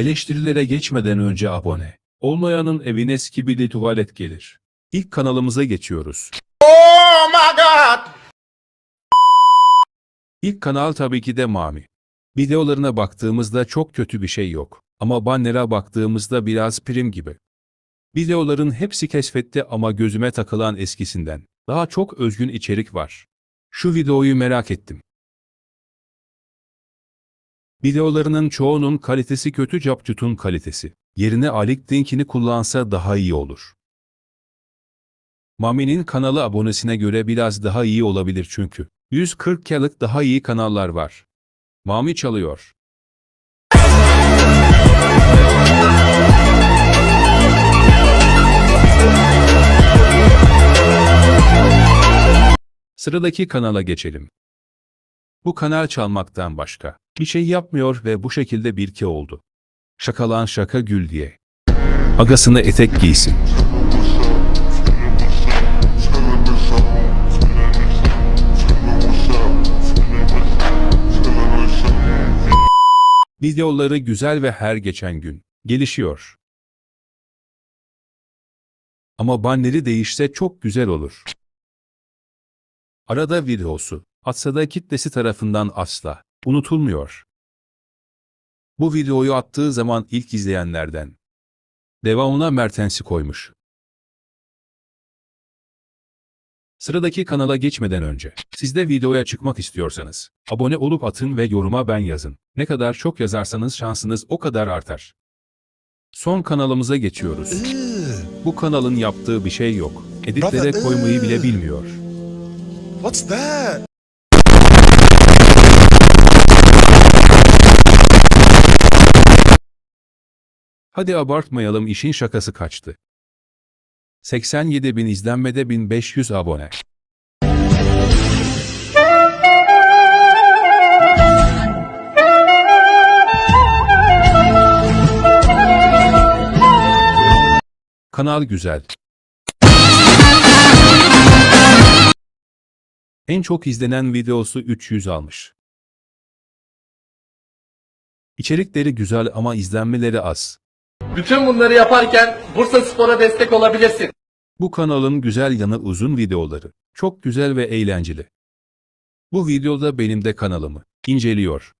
Eleştirilere geçmeden önce abone. Olmayanın evine skibidi tuvalet gelir. İlk kanalımıza geçiyoruz. Oh my god! İlk kanal tabii ki de Mami. Videolarına baktığımızda çok kötü bir şey yok. Ama banner'a baktığımızda biraz prim gibi. Videoların hepsi keşfette ama gözüme takılan eskisinden. Daha çok özgün içerik var. Şu videoyu merak ettim. Videolarının çoğunun kalitesi kötü Capcut'un kalitesi. Yerine Alik Dink'ini kullansa daha iyi olur. Mami'nin kanalı abonesine göre biraz daha iyi olabilir çünkü. 140 K'lık daha iyi kanallar var. Mami çalıyor. Sıradaki kanala geçelim. Bu kanal çalmaktan başka bir şey yapmıyor ve bu şekilde bir ki oldu. Şakalan şaka gül diye. Agasını etek giysin. Videoları güzel ve her geçen gün gelişiyor. Ama banneri değişse çok güzel olur. Arada videosu, atsa da kitlesi tarafından asla unutulmuyor. Bu videoyu attığı zaman ilk izleyenlerden. Devamına Mertens'i koymuş. Sıradaki kanala geçmeden önce, siz de videoya çıkmak istiyorsanız, abone olup atın ve yoruma ben yazın. Ne kadar çok yazarsanız şansınız o kadar artar. Son kanalımıza geçiyoruz. Bu kanalın yaptığı bir şey yok. Editlere koymayı bile ugh. bilmiyor. What's that? Hadi abartmayalım işin şakası kaçtı. 87 bin izlenmede 1500 abone. Kanal güzel. En çok izlenen videosu 300 almış. İçerikleri güzel ama izlenmeleri az. Bütün bunları yaparken Bursa Spor'a destek olabilirsin. Bu kanalın güzel yanı uzun videoları. Çok güzel ve eğlenceli. Bu videoda benim de kanalımı inceliyor.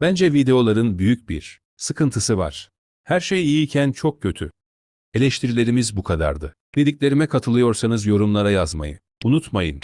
Bence videoların büyük bir sıkıntısı var. Her şey iyiyken çok kötü. Eleştirilerimiz bu kadardı. Dediklerime katılıyorsanız yorumlara yazmayı unutmayın.